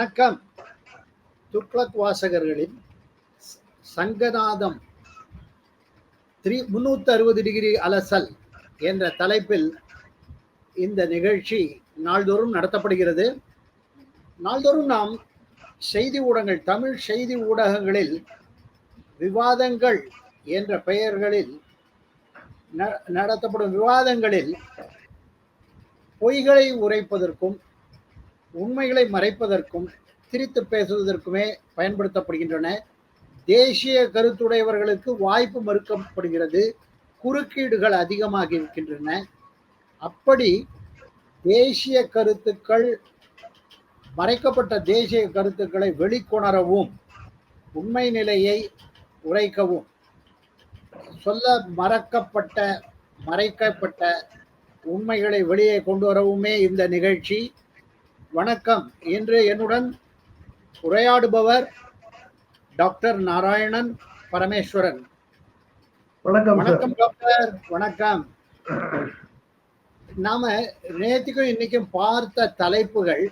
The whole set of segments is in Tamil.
வணக்கம். துக்ளக் வாசகர்களின் சங்கநாதம். த்ரீ முன்னூத்தி அறுபது டிகிரி அலசல் என்ற தலைப்பில் இந்த நிகழ்ச்சி நாள்தோறும் நடத்தப்படுகிறது. நாள்தோறும் நாம் செய்தி ஊடகங்கள் தமிழ் செய்தி ஊடகங்களில் விவாதங்கள் என்ற பெயர்களில் ந- நடத்தப்படும் விவாதங்களில் பொய்களை உரைப்பதற்கும் உண்மைகளை மறைப்பதற்கும் திரித்து பேசுவதற்குமே பயன்படுத்தப்படுகின்றன. தேசிய கருத்துடையவர்களுக்கு வாய்ப்பு மறுக்கப்படுகிறது. குறுக்கீடுகள் அதிகமாக இருக்கின்றன. அப்படி தேசிய கருத்துக்கள் மறைக்கப்பட்ட தேசிய கருத்துக்களை வெளிக்கொணரவும் உண்மை நிலையை உரைக்கவும் சொல்ல மறக்கப்பட்ட மறைக்கப்பட்ட உண்மைகளை வெளியே கொண்டு வரவுமே இந்த நிகழ்ச்சி. வணக்கம். இன்று என்னுடன் உரையாடுபவர் டாக்டர் நாராயணன் பரமேஸ்வரன். வணக்கம் வணக்கம் டாக்டர். வணக்கம். நாம நேற்றுக்கும் இன்னைக்கும் பார்த்த தலைப்புகள்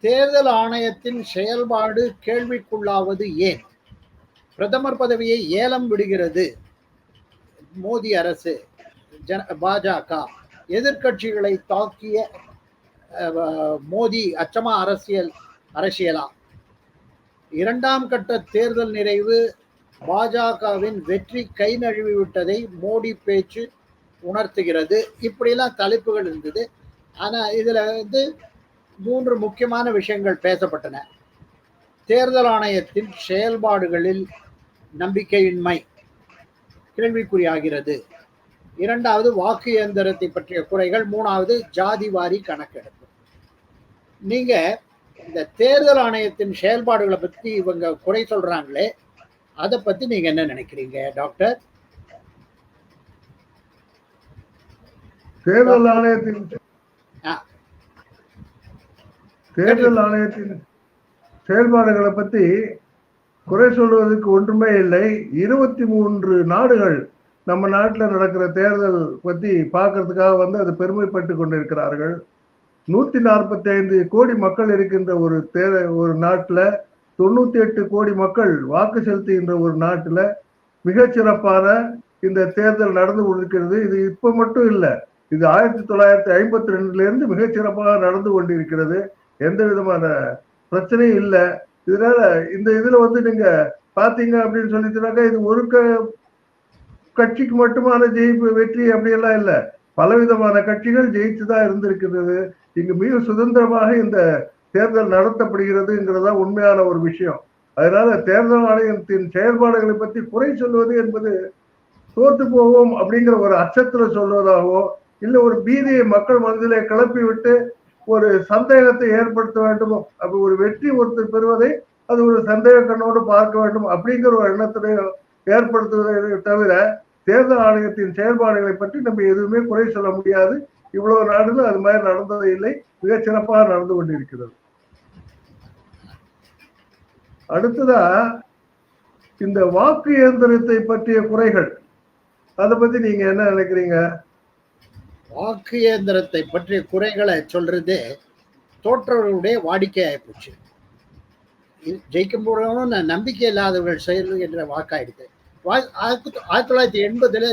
தேர்தல் ஆணையத்தின் செயல்பாடு கேள்விக்குள்ளாவது ஏன்? பிரதமர் பதவியை ஏலம் விடுகிறது மோடி அரசு ஜன பாஜக எதிர்க்கட்சிகளை தாக்கிய மோடி அச்சமா அரசியல் அரசியலா? இரண்டாம் கட்ட தேர்தல் நிறைவு பாஜகவின் வெற்றி கை நழுவி விட்டதை மோடி பேச்சு உணர்த்துகிறது. இப்படிலாம் தலைப்புகள் இருந்தது. ஆனால் இதில் வந்து மூன்று முக்கியமான விஷயங்கள் பேசப்பட்டன. தேர்தல் ஆணையத்தின் செயல்பாடுகளில் நம்பிக்கையின்மை கேள்விக்குறியாகிறது. இரண்டாவது வாக்கு இயந்திரத்தை பற்றிய குறைகள் மூணாவது ஜாதி வாரி கணக்கெடுப்பு. நீங்க இந்த தேர்தல் ஆணையத்தின் செயல்பாடுகளை பத்தி இவங்க குறை சொல்றாங்களே அதை பத்தி நீங்க என்ன நினைக்கிறீங்க டாக்டர்? தேர்தல் ஆணையத்தின். தேர்தல் ஆணையத்தின் செயல்பாடுகளை பத்தி குறை சொல்வதற்கு ஒன்றுமே இல்லை. இருபத்தி மூன்று நாடுகள் நம்ம நாட்டில் நடக்கிற தேர்தல் பற்றி பார்க்கறதுக்காக வந்து அது பெருமைப்பட்டு கொண்டிருக்கிறார்கள். நூற்றி நாற்பத்தி ஐந்து கோடி மக்கள் இருக்கின்ற ஒரு தே ஒரு நாட்டில் தொண்ணூற்றி எட்டு கோடி மக்கள் வாக்கு செலுத்துகின்ற ஒரு நாட்டில் மிகச்சிறப்பான இந்த தேர்தல் நடந்து கொண்டிருக்கிறது. இது இப்போ மட்டும் இல்லை இது ஆயிரத்தி தொள்ளாயிரத்தி ஐம்பத்தி ரெண்டுலேருந்து மிகச்சிறப்பாக நடந்து கொண்டிருக்கிறது. எந்த விதமான பிரச்சனையும் இல்லை. இதனால இந்த இதில் வந்து நீங்கள் பார்த்தீங்க அப்படின்னு சொல்லிட்டுனாக்கா இது ஒரு க கட்சிக்கு மட்டுமான ஜெயிப்பு வெற்றி அப்படியெல்லாம் இல்லை. பலவிதமான கட்சிகள் ஜெயித்து தான் இருந்திருக்கிறது. இங்கு மிக சுதந்திரமாக இந்த தேர்தல் நடத்தப்படுகிறதுங்கிறதா உண்மையான ஒரு விஷயம். அதனால தேர்தல் ஆணையத்தின் செயல்பாடுகளை பற்றி குறை சொல்வது என்பது தோத்து போவோம் அப்படிங்கிற ஒரு அச்சத்துல சொல்வதாகவோ இல்லை ஒரு பீதியை மக்கள் மனதிலே கிளப்பி விட்டு ஒரு சந்தேகத்தை ஏற்படுத்த வேண்டுமோ அப்படி ஒரு வெற்றி ஒருத்தர் பெறுவதை அது ஒரு சந்தேக கண்ணோடு பார்க்க வேண்டும் அப்படிங்கிற ஒரு எண்ணத்தினை ஏற்படுத்துவதை தவிர தேர்தல் ஆணையத்தின் செயல்பாடுகளை பற்றி நம்ம எதுவுமே குறை சொல்ல முடியாது. இவ்வளவு நாடுகள் அது மாதிரி நடந்தது இல்லை. மிக சிறப்பாக நடந்து கொண்டிருக்கிறது. அடுத்ததா இந்த வாக்கு இயந்திரத்தை பற்றிய குறைகள். அதை பத்தி நீங்க என்ன நினைக்கிறீங்க? வாக்கு இயந்திரத்தை பற்றிய குறைகளை சொல்றது தோற்றவர்களுடைய வாடிக்கையாகி போச்சு. ஜெயிக்கும் போறவனும் நம்பிக்கை இல்லாதவர்கள் செயல் என்ற வாக்காயிடுது. ஆயிரத்தி ஆயிரத்தி தொள்ளாயிரத்தி எண்பதுல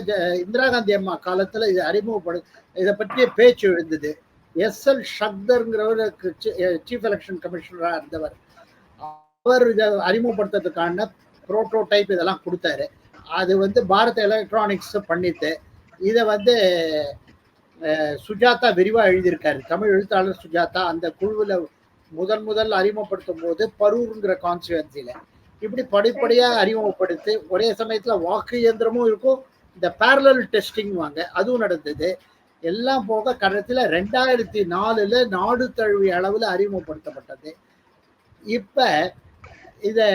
இந்திரா காந்தி அம்மா காலத்துல இது அறிமுகப்படு இதை பற்றிய பேச்சு எழுந்தது. எஸ் எல் ஷக்தர்ங்கிறவருக்கு சீஃப் எலெக்ஷன் கமிஷனராக இருந்தவர். அவர் இதை அறிமுகப்படுத்துறதுக்கான ப்ரோட்டோடைப் இதெல்லாம் கொடுத்தாரு. அது வந்து பாரத் எலக்ட்ரானிக்ஸ் பண்ணிட்டு இதை வந்து சுஜாதா விரிவாக எழுதியிருக்காரு. தமிழ் எழுத்தாளர் சுஜாதா அந்த குழுவில் முதன் முதல் அறிமுகப்படுத்தும் போது பரூருங்கிற கான்ஸ்டுவன்சியில் இப்படி படிப்படியாக அறிமுகப்படுத்தி ஒரே சமயத்தில் வாக்கு இயந்திரமும் இருக்கும். இந்த பேரலல் டெஸ்டிங் வாங்க அதுவும் நடந்தது. எல்லாம் போக கடைசியில் ரெண்டாயிரத்தி நாலுல நாடு தழுவிய அளவில் அறிமுகப்படுத்தப்பட்டது. இப்போ இதை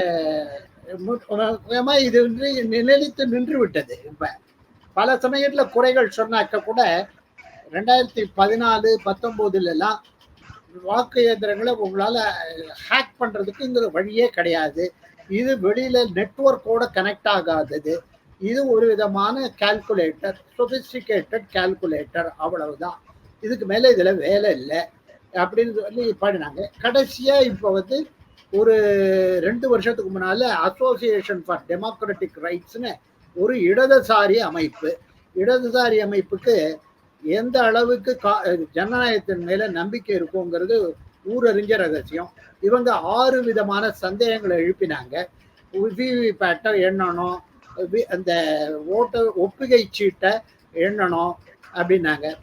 இது வந்து நிலைத்து நின்று விட்டது இப்ப. பல சமயத்துல குறைகள் சொன்னாக்க கூட ரெண்டாயிரத்தி பதினாலு பத்தொன்பதுல எல்லாம் வாக்கு இயந்திரங்களை உங்களால ஹேக் பண்றதுக்குங்கிற வழியே கிடையாது. இது வெளியில நெட்ஒர்க்கோட கனெக்ட் ஆகாதது. இது ஒரு விதமான கால்குலேட்டர் சொபிஸ்டிகேட்டட் கால்குலேட்டர் அவ்வளவுதான். இதுக்கு மேலே இதில் வேலை இல்லை. அப்படின்னு சொல்லி பாடினாங்க. கடைசியாக இப்போ வந்து ஒரு ரெண்டு வருஷத்துக்கு முன்னால் அசோசியேஷன் ஃபார் டெமோக்ராட்டிக் ரைட்ஸ்னு ஒரு இடதுசாரி அமைப்பு. இடதுசாரி அமைப்புக்கு எந்த அளவுக்கு கா- ஜனநாயகத்தின் மேலே நம்பிக்கை இருக்குங்கிறது ஊரறிஞ்ச ரகசியம் இவங்க ஆறு விதமான சந்தேகங்களை எழுப்பினாங்க. விவிபேட்டை எண்ணணும் வி- அந்த ஓட்ட ஒப்புகை சீட்டை எண்ணணும் அப்படின்னாங்க.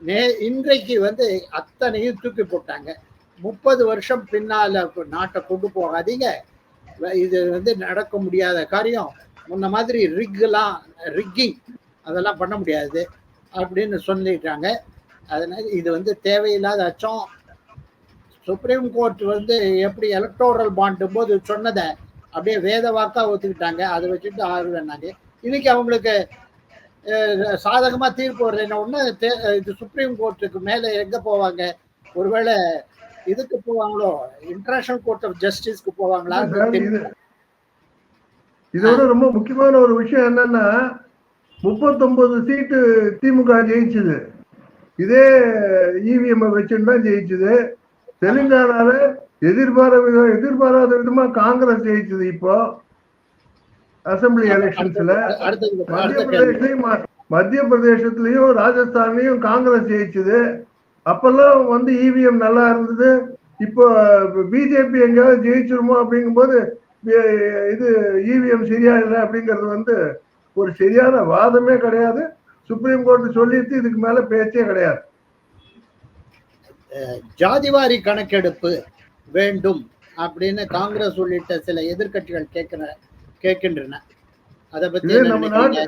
நே இன்றைக்கு வந்து அத்தனையும் தூக்கி போட்டாங்க. முப்பது வருஷம் பின்னால் நாட்டை கொண்டு போகாதீங்க. இது வந்து நடக்க முடியாத காரியம். முன்ன மாதிரி ரிக்லாம் ரிக்கிங் அதெல்லாம் பண்ண முடியாது அப்படின்னு சொல்லிட்டாங்க. அதனால் இது வந்து தேவையில்லாத அச்சம். சுப்ரீம் கோர்ட் வந்து எப்படி எலக்டோரல் பாண்டும் போது சொன்னதை அப்படியே வேத வாக்கா ஒத்துக்கிட்டாங்க. அதை வச்சுட்டு ஆறு வேணாங்க. இன்னைக்கு அவங்களுக்கு அஹ், சாதகமா தீர்ப்பு வரலைன்னா ஒண்ணு தே- இது சுப்ரீம் கோர்ட்டுக்கு மேல எங்க போவாங்க? ஒருவேளை இதுக்கு போவாங்களோ? இன்டர்நேஷனல் கோர்ட் ஆஃப் ஜஸ்டிஸ்க்கு போவாங்களா? இதோட ரொம்ப முக்கியமான ஒரு விஷயம் என்னன்னா முப்பத்தொன்பது சீட்டு திமுக ஜெயிச்சுது. இதே இவிஎம் வச்சுட்டு தான் ஜெயிச்சுது. தெலுங்கானால எதிர்பாராத விதம் எதிர்பாராத விதமா காங்கிரஸ் ஜெயிச்சுது இப்போ அசம்பிளி எலெக்ஷன்ஸ்ல. மத்திய அடுத்த கேள்வி பிரதேசலையும் ம- மத்திய பிரதேசத்திலையும் ராஜஸ்தான்லயும் காங்கிரஸ் ஜெயிச்சுது. அப்பெல்லாம் வந்து இவிஎம் நல்லா இருந்தது. இப்போ பிஜேபி எங்கேயாவது ஜெயிச்சிருமோ அப்படிங்கும்போது இது இவிஎம் சரியா இல்லை அப்படிங்கிறது வந்து ஒரு சரியான வாதமே கிடையாது. சுப்ரீம் கோர்ட் சொல்லிட்டு இதுக்கு மேல பேச்சே கிடையாது. ஜாதிவாரி கணக்கெடுப்பு வேண்டும் அப்படின்னு காங்கிரஸ் உள்ளிட்ட சில எதிர்க்கட்சிகள் கேட்கிற கேட்கின்றன. அதை பத்தி நம்ம? நாட்டு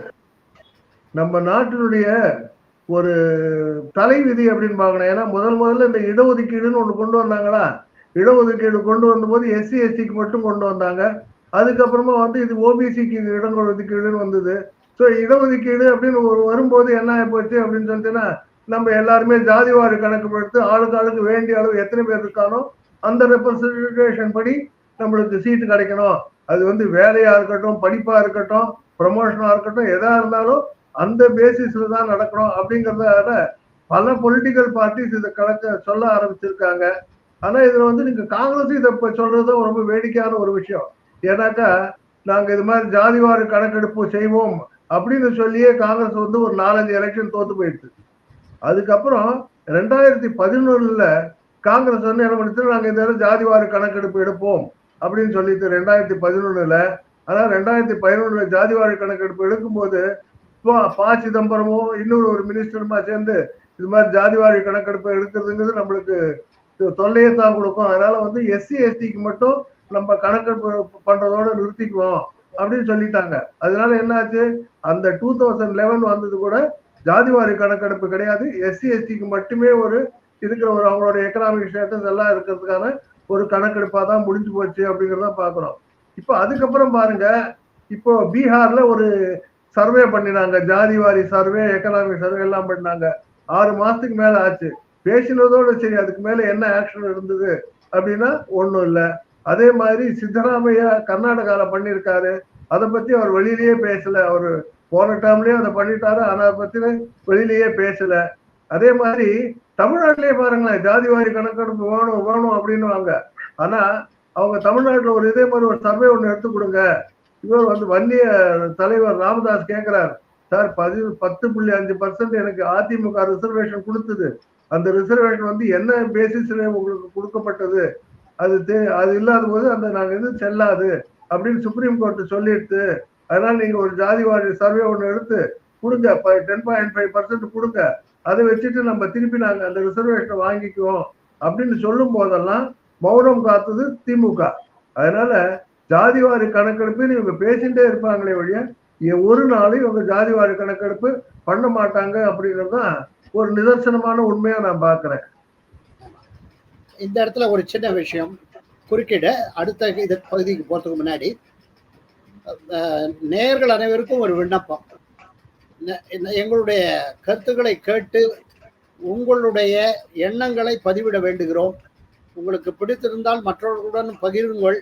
நம்ம நாட்டினுடைய ஒரு தலைவிதி அப்படின்னு பார்க்கணும். ஏன்னா முதல் முதல்ல இந்த இடஒதுக்கீடுன்னு ஒண்ணு கொண்டு வந்தாங்களா? இடஒதுக்கீடு கொண்டு வந்தபோது எஸ்சி எஸ்சிக்கு மட்டும் கொண்டு வந்தாங்க. அதுக்கப்புறமா வந்து இது ஓபிசிக்கு இடம் ஒதுக்கீடுன்னு வந்தது. ஸோ இடஒதுக்கீடு அப்படின்னு ஒரு வரும்போது என்ன ஆகி போச்சு அப்படின்னு சொல்லிட்டுன்னா நம்ம எல்லாருமே ஜாதிவாரி கணக்கு ஆளுக்கு ஆளுக்கு வேண்டிய அளவு எத்தனை பேர் இருக்கானோ அந்த ரெப்ரசன்டேஷன் படி நம்மளுக்கு சீட்டு கிடைக்கணும். அது வந்து வேலையா இருக்கட்டும் படிப்பா இருக்கட்டும் ப்ரமோஷனா இருக்கட்டும் எதா இருந்தாலும் அந்த பேசிஸ்ல தான் நடக்கணும் அப்படிங்கிறதால பல பொலிட்டிக்கல் பார்ட்டிஸ் இதை கலக்க சொல்ல ஆரம்பிச்சிருக்காங்க. ஆனா இதுல வந்து நீங்க காங்கிரஸ் இதை இப்ப சொல்றது ரொம்ப வேடிக்கையான ஒரு விஷயம். ஏன்னாக்கா நாங்க இது மாதிரி ஜாதிவாரி கணக்கெடுப்பு செய்வோம் அப்படின்னு சொல்லியே காங்கிரஸ் வந்து ஒரு நாலஞ்சு எலெக்ஷன் தோத்து போயிடுச்சு. அதுக்கப்புறம் ரெண்டாயிரத்தி பதினொன்னுல காங்கிரஸ் வந்து என்ன பண்ணிட்டு நாங்கள் இந்த தடவை ஜாதிவாரி கணக்கெடுப்பு எடுப்போம் அப்படின்னு சொல்லிட்டு ரெண்டாயிரத்தி பதினொன்னுல ஆனால் ரெண்டாயிரத்தி பதினொன்னுல ஜாதிவாரி கணக்கெடுப்பு எடுக்கும்போது பா பா சிதம்பரமும் இன்னொரு ஒரு மினிஸ்டருமா சேர்ந்து இது மாதிரி ஜாதிவாரி கணக்கெடுப்பு எடுக்கிறதுங்கிறது நம்மளுக்கு தொல்லையை தான் கொடுக்கும். அதனால வந்து எஸ்சி எஸ்டிக்கு மட்டும் நம்ம கணக்கெடுப்பு பண்றதோட நிறுத்திக்குவோம் அப்படின்னு சொல்லிட்டாங்க. அதனால என்னாச்சு? அந்த டூ தௌசண்ட் லெவன் வந்தது கூட ஜாதிவாரி கணக்கெடுப்பு கிடையாது. எஸ்சி எஸ்டிக்கு மட்டுமே ஒரு இருக்கிற ஒரு அவங்களோட எக்கனாமிக் ஸ்டேட்டஸ் எல்லாம் இருக்கிறதுக்கான ஒரு கணக்கெடுப்பாக தான் முடிஞ்சு போச்சு அப்படிங்கிறத பார்க்குறோம் இப்போ அதுக்கப்புறம் பாருங்க இப்போ பீகார்ல ஒரு சர்வே பண்ணினாங்க. ஜாதிவாரி சர்வே எக்கனாமிக் சர்வே எல்லாம் பண்ணாங்க. ஆறு மாசத்துக்கு மேல ஆச்சு. பேசினதோட சரி அதுக்கு மேல என்ன ஆக்ஷன் இருந்தது அப்படின்னா ஒன்றும் இல்லை. அதே மாதிரி சித்தராமையா கர்நாடகாவில் பண்ணியிருக்காரு. அதை பத்தி அவர் வெளியிலேயே பேசல. அவர் போன டேர்ம்லயும் அதை பண்ணிட்டாரு ஆனா அதை பத்தி வெளியிலேயே பேசல. அதே மாதிரி தமிழ்நாட்டிலேயே பாருங்களேன் ஜாதிவாரி கணக்கெடுப்பு வேணும் வேணும் அப்படின்னுவாங்க. ஆனா அவங்க தமிழ்நாட்டுல ஒரு இதே மாதிரி ஒரு சர்வே ஒண்ணு எடுத்து கொடுங்க. இவர் வந்து வன்னிய தலைவர் ராமதாஸ் கேட்கிறார் சார் பதி பத்து புள்ளி அஞ்சு பர்சன்ட் எனக்கு அதிமுக ரிசர்வேஷன் கொடுத்தது. அந்த ரிசர்வேஷன் வந்து என்ன பேசிஸ்ல உங்களுக்கு கொடுக்கப்பட்டது? அது தே- அது இல்லாத போது அந்த நாங்க இது செல்லாது. அப்படின்னு சுப்ரீம் கோர்ட் சொல்லிடுது அதனால நீங்க ஒரு ஜாதிவாரி சர்வே ஒன்று எடுத்து கொடுங்க. டென் பாயிண்ட் ஃபைவ் பர்சன்ட் கொடுங்க. அதை வச்சுட்டு நம்ம திருப்பி நாங்க அந்த ரிசர்வேஷனை வாங்கிக்குவோம். அப்படின்னு சொல்லும் போதெல்லாம் மௌனம் காத்தது திமுக. அதனால ஜாதிவாரி கணக்கெடுப்புன்னு இவங்க பேசிட்டே இருப்பாங்களே ஒழிய ஒரு நாளும் இவங்க ஜாதிவாரி கணக்கெடுப்பு பண்ண மாட்டாங்க அப்படிங்கிறது தான் ஒரு நிதர்சனமான உண்மையா நான் பாக்குறேன் இந்த இடத்துல ஒரு சின்ன விஷயம். குறுக்கிட அடுத்த இது பகுதிக்கு போறதுக்கு முன்னாடி நேயர்கள் அனைவருக்கும் ஒரு விண்ணப்பம். எங்களுடைய கருத்துக்களை கேட்டு உங்களுடைய எண்ணங்களை பதிவிட வேண்டுகிறோம். உங்களுக்கு பிடித்திருந்தால் மற்றவர்களுடன் பகிருங்கள்.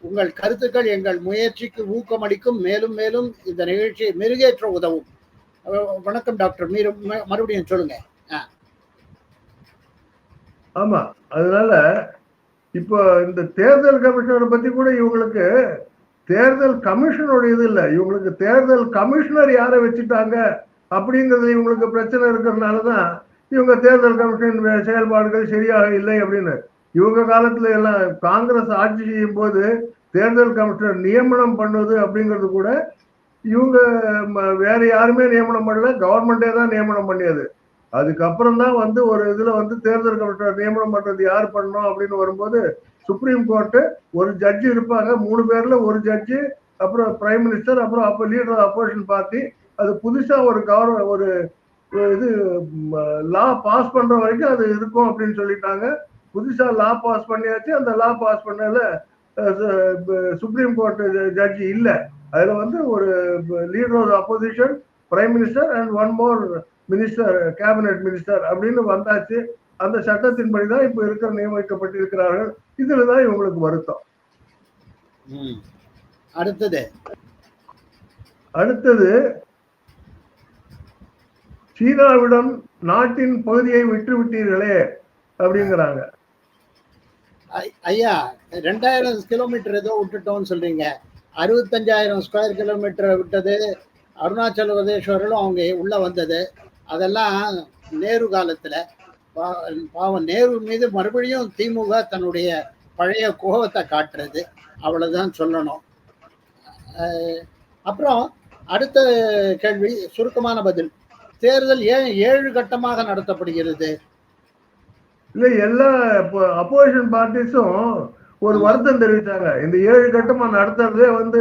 உங்கள் கருத்துக்கள் எங்கள் முயற்சிக்கு ஊக்கமளிக்கும். மேலும் மேலும் இந்த நிகழ்ச்சியை மெருகேற்ற உதவும். வணக்கம் டாக்டர். மீறும் மறுபடியும் சொல்லுங்க. ஆமா. அதனால இப்போ இந்த தேர்தல் கமிஷனரை பத்தி கூட இவங்களுக்கு தேர்தல் கமிஷனுடைய இது இல்லை. இவங்களுக்கு தேர்தல் கமிஷனர் யாரை வச்சுட்டாங்க அப்படிங்கிறது இவங்களுக்கு பிரச்சனை இருக்கிறதுனால தான் இவங்க தேர்தல் கமிஷன் செயல்பாடுகள் சரியாக இல்லை அப்படின்னு. இவங்க காலத்துல எல்லாம் காங்கிரஸ் ஆட்சி செய்யும் போது தேர்தல் கமிஷனர் நியமனம் பண்ணுவது அப்படிங்கிறது கூட இவங்க ம- வேற யாருமே நியமனம் பண்ணல. கவர்மெண்டே தான் நியமனம் பண்ணியது. அதுக்கப்புறம் தான் வந்து ஒரு இதுல வந்து தேர்தல் கமிஷனர் நியமனம் பண்றது யார் பண்ணணும் அப்படின்னு வரும்போது சுப்ரீம் கோர்ட்டு ஒரு ஜட்ஜி இருப்பாங்க. மூணு பேர்ல ஒரு ஜட்ஜி அப்புறம் பிரைம் மினிஸ்டர் அப்புறம் அப்போ லீடர் அப்போசிஷன் பார்ட்டி அது புதுசாக ஒரு கவர் ஒரு இது லா பாஸ் பண்ற வரைக்கும் அது இருக்கும் அப்படின்னு சொல்லிட்டாங்க. புதுசா லா பாஸ் பண்ணியாச்சு. அந்த லா பாஸ் பண்ணதுல சுப்ரீம் கோர்ட் ஜட்ஜி இல்லை. அதுல வந்து ஒரு leader of opposition prime minister and one more minister cabinet minister அப்படின்னு வந்தாச்சு. அந்த சட்டத்தின்படி தான் இப்ப இருக்கிற நியமிக்கப்பட்டிருக்கிறார்கள். இதுல தான் இவங்களுக்கு வருத்தம். அடுத்தது. அடுத்தது சீனாவிடம் நாட்டின் பகுதியை விட்டு விட்டீர்களே அப்படிங்கிறாங்க ஐயா ரெண்டாயிரம் கிலோமீட்டர் ஏதோ விட்டுட்டோம்னு சொல்றீங்க. அறுபத்தஞ்சாயிரம் ஸ்கொயர் கிலோமீட்டர் விட்டது. அருணாச்சல பிரதேஸ்வரலும் அவங்க உள்ள வந்தது. அதெல்லாம் நேரு காலத்துல பாவம் நேரு மீது மறுபடியும் திமுக தன்னுடைய பழைய கோபத்தை காட்டுறது. அவ்வளவுதான் சொல்லணும். அப்புறம் அடுத்த கேள்வி சுருக்கமான பதில். தேர்தல் ஏன் ஏழு கட்டமாக நடத்தப்படுகிறது? இல்லை எல்லா அப்போசிஷன் பார்ட்டிஸும் ஒரு வருத்தம் தெரிவித்தாங்க. இந்த ஏழு கட்டமா நடத்துறதே வந்து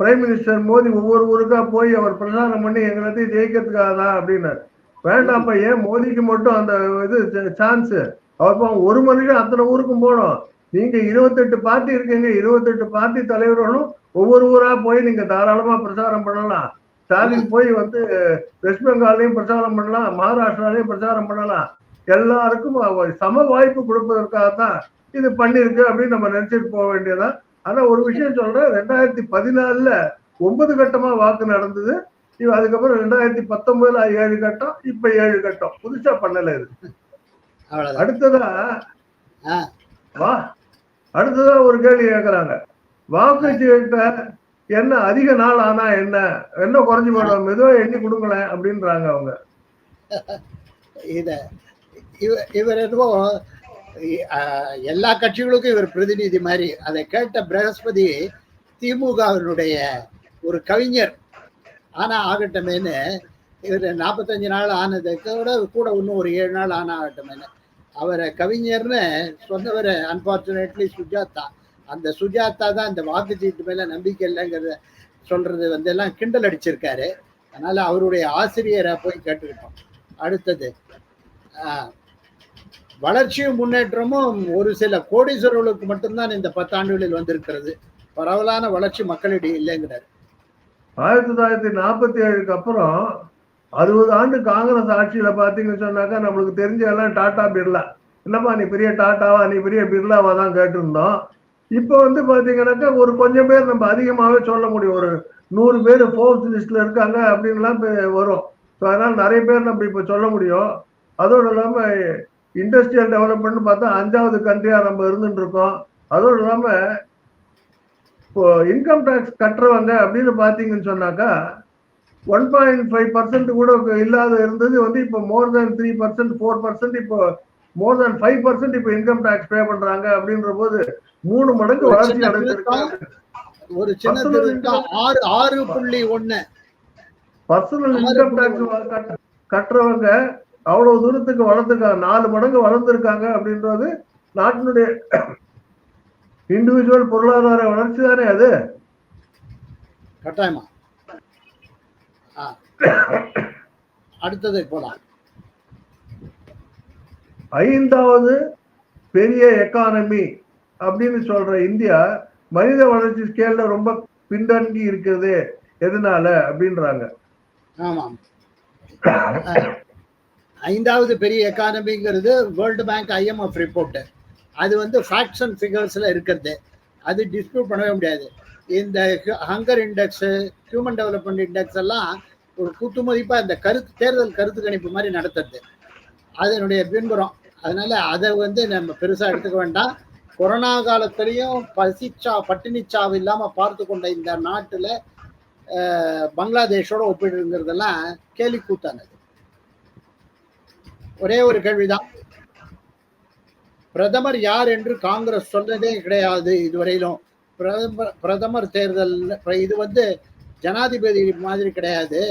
பிரைம் மினிஸ்டர் மோடி ஒவ்வொரு ஊருக்கா போய் அவர் பிரச்சாரம் பண்ணி எங்களை ஜெயிக்கிறதுக்காக தான் அப்படின்னாரு. வேண்டாம்ப்பா ஏன் மோதிக்கு மட்டும் அந்த இது சான்ஸ் அவர் ஒரு மனுஷன் அத்தனை ஊருக்கும் போகணும் நீங்க இருபத்தெட்டு பார்ட்டி இருக்கீங்க இருபத்தெட்டு பார்ட்டி தலைவர்களும் ஒவ்வொரு ஊரா போய் நீங்க தாராளமா பிரச்சாரம் பண்ணலாம். ஸ்டாலின் போய் வந்து வெஸ்ட் பெங்கால்லையும் பிரச்சாரம் பண்ணலாம் மகாராஷ்டிராலையும் பிரச்சாரம் பண்ணலாம். எல்லாருக்கும் சம வாய்ப்பு கொடுப்பதற்காக தான் இது பண்ணிருக்கு அப்படின்னு நம்ம நினைச்சிட்டு போக வேண்டியதான் ஆனா ஒரு விஷயம் சொல்றேன் ரெண்டாயிரத்தி பதினாலுல ஒன்பது கட்டமா வாக்கு நடந்தது. அதுக்கப்புறம் ரெண்டாயிரத்தி பத்தொன்பதுல ஏழு கட்டம் இப்ப ஏழு கட்டம். புதுசா பண்ணல அவ்வளவுதான். அடுத்ததா. வா. அடுத்ததா ஒரு கேள்வி கேக்குறாங்க. வாக்குச்சீட்ட என்ன அதிக நாள் ஆனா என்ன? என்ன குறைஞ்சு போடும் மெதுவா எண்ணி கொடுங்களேன் அப்படின்றாங்க அவங்க. இத இவர் என்னவோ அஹ், எல்லா கட்சிகளுக்கும் இவர் பிரதிநிதி மாதிரி. அதை கேட்ட பிரகஸ்பதி திமுகவினுடைய ஒரு கவிஞர் ஆனா ஆகட்டுமேன்னு இவர் நாற்பத்தஞ்சு நாள் ஆனதுக்கு கூட இன்னும் ஒரு ஏழு நாள் ஆனா ஆகட்டுமேன்னு அவரை கவிஞர்னு சொன்னவர் அன்பார்ச்சுனேட்லி சுஜாதா. அந்த சுஜாதா தான் இந்த வாக்குச்சீட்டு மேல நம்பிக்கை இல்லைங்கிறத சொல்றது வந்து எல்லாம் கிண்டல் அடிச்சிருக்காரு. அதனால அவருடைய ஆசிரியரை போய் கேட்டுக்கிட்டோம். அடுத்தது வளர்ச்சியும் முன்னேற்றமும் ஒரு சில கோடீஸ்வரர்களுக்கு மட்டும்தான் இந்த பத்தாண்டுகளில் வந்திருக்கிறது. பரவலான வளர்ச்சி மக்களிடையே இல்லைங்கிறார். ஆயிரத்தி தொள்ளாயிரத்தி நாற்பத்தி ஏழுக்கு அப்புறம் அறுபது ஆண்டு காங்கிரஸ் ஆட்சியில பாத்தீங்கன்னு சொன்னாக்கா நம்மளுக்கு தெரிஞ்ச எல்லாம் டாடா பிர்லா. என்னப்பா நீ பெரிய டாட்டாவா நீ பெரிய பிர்லாவா தான் கேட்டிருந்தோம். இப்போ வந்து பாத்தீங்கன்னாக்கா ஒரு கொஞ்சம் பேர் நம்ம அதிகமாகவே சொல்ல முடியும். ஒரு நூறு பேர் ஃபோர்த் லிஸ்ட்ல இருக்காங்க அப்படின்லாம் வரும். ஸோ அதனால நிறைய பேர் நம்ம இப்போ சொல்ல முடியும். அதோடு இல்லாமல் இண்டஸ்ட்ரியல் டெவலப்மெண்ட் பார்த்தா அஞ்சாவது கண்ட்ரியா நம்ம இருந்துட்டு இருக்கோம். அதோடு இல்லாமல் இப்போ இன்கம் டேக்ஸ் கட்டுறவங்க அப்படின்னு பாத்தீங்கன்னு சொன்னாக்கா ஒன் பாயிண்ட் ஃபைவ் பர்சன்ட் கூட இல்லாத இருந்தது வந்து இப்போ more than three percent four percent இப்போ மோர் தேன் ஃபைவ் பர்சன்ட் இப்போ இன்கம் டேக்ஸ் பே பண்றாங்க அப்படின்ற போது மூணு மடங்கு வளர்ச்சி அடைஞ்சிருக்காங்க. ஒரு சின்ன ஆறு ஆறு புள்ளி பர்சனல் இன்கம் டேக்ஸ் கட்டுறவங்க அவ்வளவு தூரத்துக்கு வளர்ந்துருக்காங்க நாலு மடங்கு வளர்ந்துருக்காங்க அப்படின்றது நாட்டினுடைய இண்டிவிஜுவல் பொருளாதார வளர்ச்சி தானே அது? கட்டாயமா? ஆ. அடுத்தது போலாம். ஐந்தாவது பெரிய எக்கானமி அப்படின்னு சொல்ற இந்தியா மனித வளர்ச்சி ஸ்கேல்ல ரொம்ப பின்தங்கி இருக்கிறது எதனால அப்படின்றாங்க. ஆமாம். ஐந்தாவது பெரிய எக்கானமிங்கிறது வேர்ல்டு பேங்க் ஐஎம்எஃப் ரிப்போர்ட் அது வந்து ஃபேக்ட்ஸ் அண்ட் ஃபிகர்ஸில் இருக்கிறது. அது டிஸ்பியூட் பண்ணவே முடியாது. இந்த hunger index human development index எல்லாம் ஒரு குத்துமதிப்பா இந்த கருத்து தேர்தல் கருத்து கணிப்பு மாதிரி நடத்துறது. அதனுடைய பின்புறம். அதனால அதை வந்து நம்ம பெருசாக எடுத்துக்க வேண்டாம். கொரோனா காலத்திலையும் பசிச்சா பட்டினிச்சாவு இல்லாமல் பார்த்து கொண்ட இந்த நாட்டில் பங்களாதேஷோட ஒப்பிடுங்கிறதெல்லாம் கேலி கூத்தானது. ஒரே ஒரு கேள்விதான். பிரதமர் யார் என்று காங்கிரஸ் சொன்னதே கிடையாது இதுவரையிலும். பிரதமர் பிரதமர் தேர்தல் இது வந்து ஜனாதிபதி மாதிரி கிடையாது.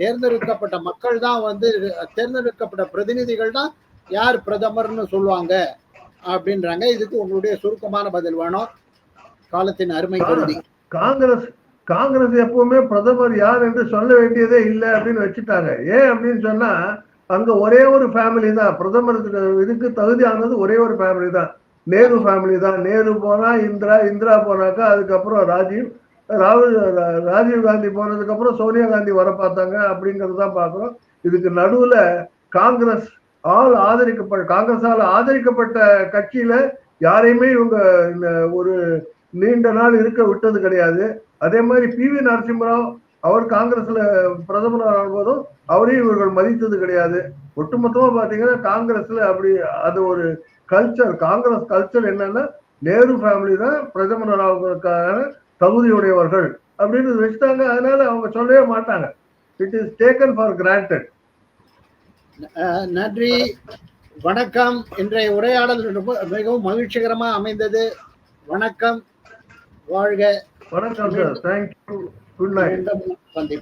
தேர்ந்தெடுக்கப்பட்ட மக்கள் தான் வந்து தேர்ந்தெடுக்கப்பட்ட பிரதிநிதிகள் தான் யார் பிரதமர்னு சொல்லுவாங்க அப்படின்றாங்க. இதுக்கு உங்களுடைய சுருக்கமான பதில் வேணும். காலத்தின் அருமை கருதி காங்கிரஸ் காங்கிரஸ் எப்பவுமே பிரதமர் யார் என்று சொல்ல வேண்டியதே இல்லை அப்படின்னு வச்சுட்டாங்க. ஏன் அப்படின்னு சொன்னா அங்க ஒரே ஒரு ஃபேமிலி தான். பிரதமருக்கு இதுக்கு தகுதியானது ஒரே ஒரு ஃபேமிலி தான். நேரு ஃபேமிலி தான். நேரு போனா இந்திரா இந்திரா போனாக்கா அதுக்கப்புறம் ராஜீவ் ராகுல் ராஜீவ் காந்தி போனதுக்கு அப்புறம் சோனியா காந்தி வர பார்த்தாங்க அப்படிங்கறது தான் பார்க்குறோம். இதுக்கு நடுவுல காங்கிரஸ் ஆள் ஆதரிக்கப்பட்ட காங்கிரஸால் ஆதரிக்கப்பட்ட கட்சியில யாரையுமே இவங்க இந்த ஒரு நீண்ட நாள் இருக்க விட்டது கிடையாது. அதே மாதிரி பி வி நரசிம்மராவ் அவர் காங்கிரஸ்ல பிரதமர் ஆகும்போதும் அவரையும் இவர்கள் மதித்தது கிடையாது. ஒட்டுமொத்தமா பாத்தீங்கன்னா காங்கிரஸ்ல அப்படி அது ஒரு கல்ச்சர் காங்கிரஸ் கல்ச்சர் என்னன்னா நேரு ஃபேமிலி தான் பிரதமர் ஆகுவதற்கான தகுதியுடையவர்கள் அப்படின்னு வச்சுட்டாங்க. அதனால அவங்க சொல்லவே மாட்டாங்க. It is taken for granted நன்றி. வணக்கம். இன்றைய உரையாடல் ரொம்ப மிகவும் மகிழ்ச்சிகரமா அமைந்தது. வணக்கம். வாழ்க. வணக்கம் சார் தேங்க்யூ குட் நைட் மீண்டும் சந்திப்போம்